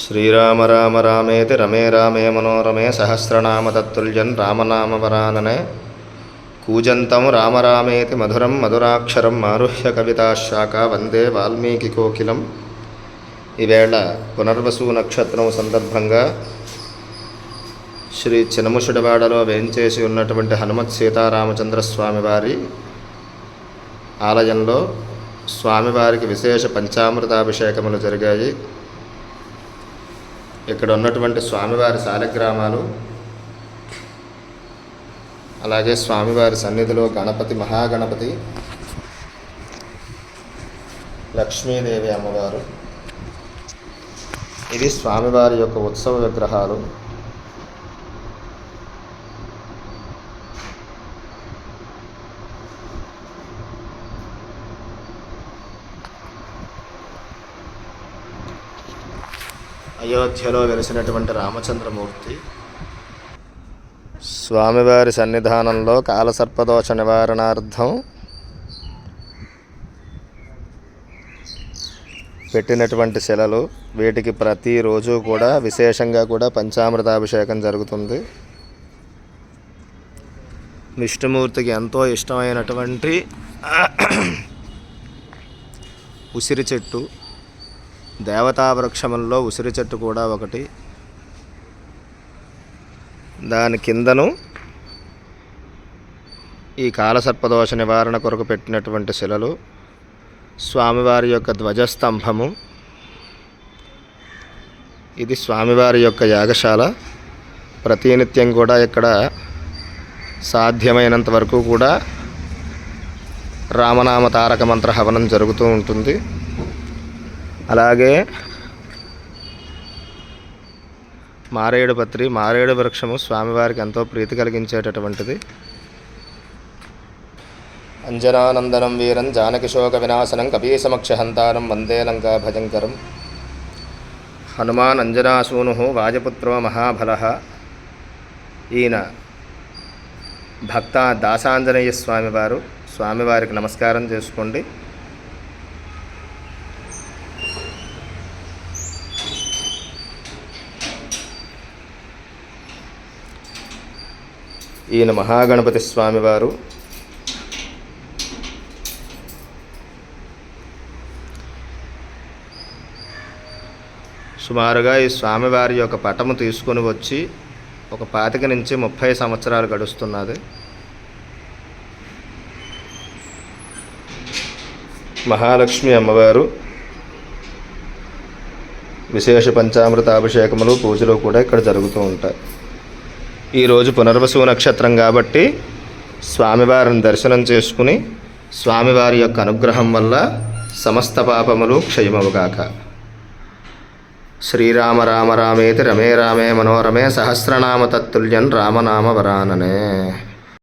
శ్రీరామ రామ రామేతి రమే రామే మనోరమే సహస్రనామ తత్తుల్యన్ రామనామవరాననే కూజంతం రామరామేతి మధురం మధురాక్షరం మారుహ్య కవితాశాఖ వందే వాల్మీకి కోకిలం. ఈవేళ పునర్వసు నక్షత్రం సందర్భంగా శ్రీ చినముషుడివాడలో వేంచేసి ఉన్నటువంటి హనుమత్ సీతారామచంద్రస్వామి వారి ఆలయంలో స్వామివారికి విశేష పంచామృతాభిషేకములు జరిగాయి. ఇక్కడ ఉన్నటువంటి స్వామివారి శాలగ్రామాలు అలాగే స్వామివారి సన్నిధిలో గణపతి మహాగణపతి లక్ష్మీదేవి అమ్మవారు. ఇది స్వామివారి యొక్క ఉత్సవ విగ్రహాలు. అయోధ్యలో వెలిసినటువంటి రామచంద్రమూర్తి. స్వామివారి సన్నిధానంలో కాలసర్పదోష నివారణార్థం పెట్టినటువంటి శిలలు వీటికి ప్రతిరోజు కూడా విశేషంగా కూడా పంచామృతాభిషేకం జరుగుతుంది. విష్ణుమూర్తికి ఎంతో ఇష్టమైనటువంటి ఉసిరి చెట్టు దేవతా ఉసిరి చెట్టు కూడా ఒకటి. దాని కిందను ఈ కాలసర్పదోష నివారణ కొరకు పెట్టినటువంటి శిలలు స్వామివారి యొక్క ధ్వజస్తంభము ఇది స్వామివారి యొక్క యాగశాల. ప్రతినిత్యం కూడా ఇక్కడ సాధ్యమైనంత వరకు కూడా రామనామ తారక మంత్ర హవనం జరుగుతూ ఉంటుంది. అలాగే మారేడు పత్రి మారేడు వృక్షము స్వామివారికి ఎంతో ప్రీతి కలిగించేటటువంటిది. అంజనానందనం వీరం జానకిశోక వినాశనం కపీసమక్ష హంతారం వందే లంకా భజంకరం. హనుమాన్ అంజనాసూను వాజపుత్రో మహాబల. ఈయన భక్త దాసాంజనేయ స్వామివారు స్వామివారికి నమస్కారం చేసుకోండి. ఈయన మహాగణపతి స్వామివారు. సుమారుగా ఈ స్వామివారి యొక్క పటము తీసుకొని వచ్చి ఒక పాతిక నుంచి ముప్పై సంవత్సరాలు గడుస్తున్నది. మహాలక్ష్మి అమ్మవారు విశేష పంచామృత అభిషేకములు పూజలు కూడా ఇక్కడ జరుగుతూ ఉంటాయి. ఈరోజు పునర్వసు నక్షత్రం కాబట్టి స్వామివారిని దర్శనం చేసుకుని స్వామివారి యొక్క అనుగ్రహం వల్ల సమస్త పాపములు క్షయమవుగాక. శ్రీరామ రామ రామేతి రమే రామే మనోరమే సహస్రనామ తత్తుల్యం రామనామ వరాననే.